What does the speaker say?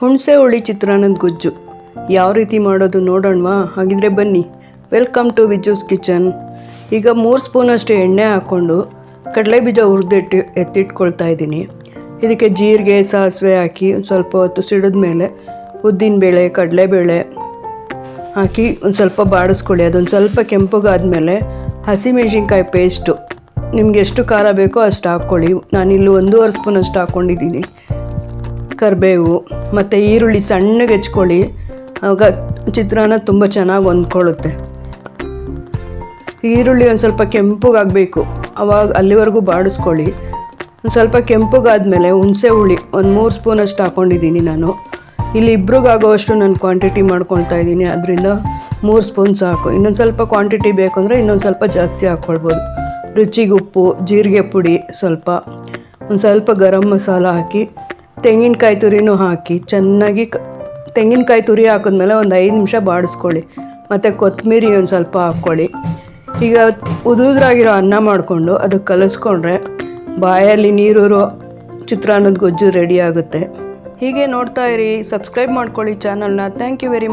ಹುಣಸೆ ಹುಳಿ ಚಿತ್ರಾನ್ನದ ಗೊಜ್ಜು. ಯಾವ ರೀತಿ ಮಾಡೋದು ನೋಡೋಣವಾ? ಹಾಗಿದ್ರೆ ಬನ್ನಿ. Welcome to Viju's kitchen. ಈಗ ಮೂರು ಸ್ಪೂನಷ್ಟು ಎಣ್ಣೆ ಹಾಕ್ಕೊಂಡು ಕಡಲೆ ಬೀಜ ಹುರಿದಿಟ್ಟು ಎತ್ತಿಟ್ಕೊಳ್ತಾ ಇದ್ದೀನಿ. ಇದಕ್ಕೆ ಜೀರಿಗೆ, ಸಾಸಿವೆ ಹಾಕಿ ಒಂದು ಸ್ವಲ್ಪ ಹೊತ್ತು ಸಿಡಿದ ಮೇಲೆ ಉದ್ದಿನ ಉದ್ದಿನಬೇಳೆ, ಕಡಲೆಬೇಳೆ ಹಾಕಿ ಒಂದು ಸ್ವಲ್ಪ ಬಾಡಿಸ್ಕೊಳ್ಳಿ. ಅದೊಂದು ಸ್ವಲ್ಪ ಕೆಂಪಗಾದ್ಮೇಲೆ ಹಸಿಮೆಣಸಿನ್ಕಾಯಿ ಪೇಸ್ಟು ನಿಮ್ಗೆ ಎಷ್ಟು ಖಾರ ಬೇಕೋ ಅಷ್ಟು ಹಾಕ್ಕೊಳ್ಳಿ. ನಾನಿಲ್ಲಿ ಒಂದೂವರೆ ಸ್ಪೂನ್ ಅಷ್ಟು ಹಾಕ್ಕೊಂಡಿದ್ದೀನಿ ಕರಿಬೇವು, ಮತ್ತು ಈರುಳ್ಳಿ ಸಣ್ಣಗೆ ಹೆಚ್ಕೊಳ್ಳಿ. ಆಗ ಚಿತ್ರಾನ್ನ ತುಂಬ ಚೆನ್ನಾಗಿ ಹೊಂದ್ಕೊಳ್ಳುತ್ತೆ. ಈರುಳ್ಳಿ ಒಂದು ಸ್ವಲ್ಪ ಕೆಂಪಗಾಗಬೇಕು ಅವಾಗ ಅಲ್ಲಿವರೆಗೂ ಬಾಡಿಸ್ಕೊಳ್ಳಿ. ಒಂದು ಸ್ವಲ್ಪ ಕೆಂಪಗಾದ್ಮೇಲೆ ಹುಣಸೆ ಹುಳಿ ಒಂದು ಮೂರು ಸ್ಪೂನಷ್ಟು ಹಾಕ್ಕೊಂಡಿದ್ದೀನಿ ನಾನು. ಇಲ್ಲಿ ಇಬ್ರಿಗಾಗೋವಷ್ಟು ನಾನು ಕ್ವಾಂಟಿಟಿ ಮಾಡ್ಕೊಳ್ತಾ ಇದ್ದೀನಿ. ಅದರಿಂದ ಮೂರು ಸ್ಪೂನ್ ಸಾಕು. ಇನ್ನೊಂದು ಸ್ವಲ್ಪ ಕ್ವಾಂಟಿಟಿ ಬೇಕು ಅಂದರೆ ಇನ್ನೊಂದು ಸ್ವಲ್ಪ ಜಾಸ್ತಿ ಹಾಕ್ಕೊಳ್ಬೋದು ರುಚಿಗೆ ಉಪ್ಪು, ಜೀರಿಗೆ ಪುಡಿ ಸ್ವಲ್ಪ. ಒಂದು ಸ್ವಲ್ಪ ಗರಂ ಮಸಾಲ ಹಾಕಿ ತೆಂಗಿನಕಾಯಿ ತುರಿನೂ ಹಾಕಿ ಚೆನ್ನಾಗಿ ತೆಂಗಿನಕಾಯಿ ತುರಿ ಹಾಕಿದ್ಮೇಲೆ ಒಂದು ಐದು ನಿಮಿಷ ಬಾಡಿಸ್ಕೊಳ್ಳಿ. ಮತ್ತು ಕೊತ್ತಂಬರಿ ಒಂದು ಸ್ವಲ್ಪ ಹಾಕ್ಕೊಳ್ಳಿ. ಈಗ ಉದುದ್ರಾಗಿರೋ ಅನ್ನ ಮಾಡಿಕೊಂಡು ಅದಕ್ಕೆ ಕಲಿಸ್ಕೊಂಡ್ರೆ ಬಾಯಲ್ಲಿ ನೀರು ಚಿತ್ರಾನ್ನದ ಗೊಜ್ಜು ರೆಡಿ ಆಗುತ್ತೆ. ಹೀಗೆ ನೋಡ್ತಾ ಇರಿ, ಸಬ್ಸ್ಕ್ರೈಬ್ ಮಾಡ್ಕೊಳ್ಳಿ ಚಾನಲ್ನ. Thank you very